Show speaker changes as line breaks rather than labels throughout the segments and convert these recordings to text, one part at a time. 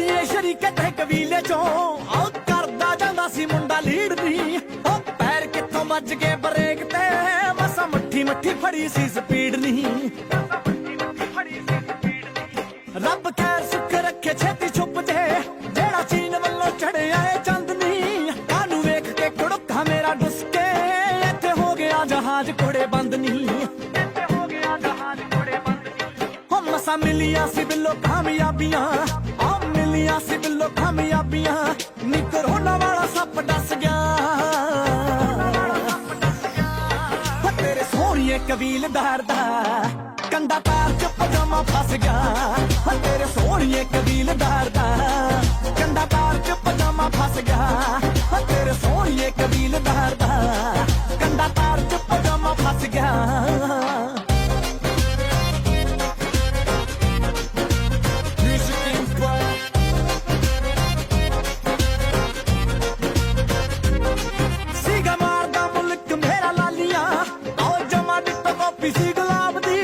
ਸੋਹਣੀਏ ਸ਼ਰੀਕੇ ਤੇ ਕਬੀਲੇ ਚੋਂ। ਆ ਕਰਦਾ ਜਾਂਦਾ ਸੀ ਮੁੰਡਾ ਲੀਡ ਦੀ। ਉਹ ਪੈਰ ਕਿੱਥੋਂ ਵੱਜ ਗਏ ਬ੍ਰੇਕ ਤੇ। ਮਸਾ ਮੱਠੀ ਮੱਠੀ ਫੜੀ ਸੀ ਸਪੀਡ ਨਹੀਂ ਰੱਬ ਖੈਰ ਸੁੱਖ ਰੱਖੇ, ਛੇਤੀ ਛੁੱਪ ਜੇ। ਜਿਹੜਾ ਚੀਨ ਵੱਲੋਂ ਚੜਿਆ ਏ ਚੰਦ ਕਾਨੂੰ ਵੇਖ ਕੇ ਕੁੜਕਾ ਮੇਰਾ ਡੁਸਕੇ। ਇੱਥੇ ਹੋ ਗਿਆ ਜਹਾਜ਼ ਕੋੜੇ ਬੰਦ ਨਹੀਂ ਹੋ ਗਿਆ ਜਹਾਜ਼ ਕੋੜੇ ਬੰਦ ਨਹੀਂ ਮਸਾ ਮਿਲੀਆਂ ਸੀ ਬਿੱਲੋ ਕਾਮਯਾਬੀਆਂ। ਆ ਮਿਲੀਆਂ ਸੀ ਬਿੱਲੋ ਕਾਮਯਾਬੀਆਂ ਨੀ ਕਰੋਨਾ ਵਾਲਾ ਸੱਪ ਡਸ ਗਿਆ। ਹੋ ਤੇਰੇ ਸੋਹਣੀਏ ਕਬੀਲਦਾਰ ਦਾ ਕੰਡਾ ਤਾਰ ਚ ਪਜਾਮਾ ਫਸ ਗਿਆ। ਹੋ ਤੇਰੇ ਸੋਹਣੀਏ ਕਬੀਲਦਾਰ ਦਾ ਕੰਡਾ ਤਾਰ ਚ ਪਜਾਮਾ ਫਸ ਗਿਆ। ਹੋ ਤੇਰੇ ਸੋਹਣੀਏ ਕਬੀਲਦਾਰ ਦਾ ਕੰਡਾ ਤਾਰ ਚ ਪਜਾਮਾ ਫਸ ਗਿਆ। ਦਿੱਤਾ ਸੀ ਗੁਲਾਬ ਦੀ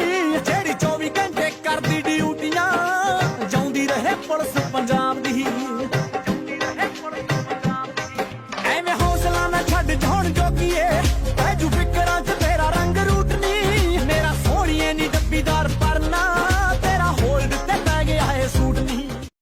ਜਿਹੜੀ 24 ਘੰਟੇ ਕਰਦੀ ਡਿਊਟੀਆਂ। ਜਾਉਂਦੀ ਰਹੇ ਪੁਲਿਸ ਪੰਜਾਬ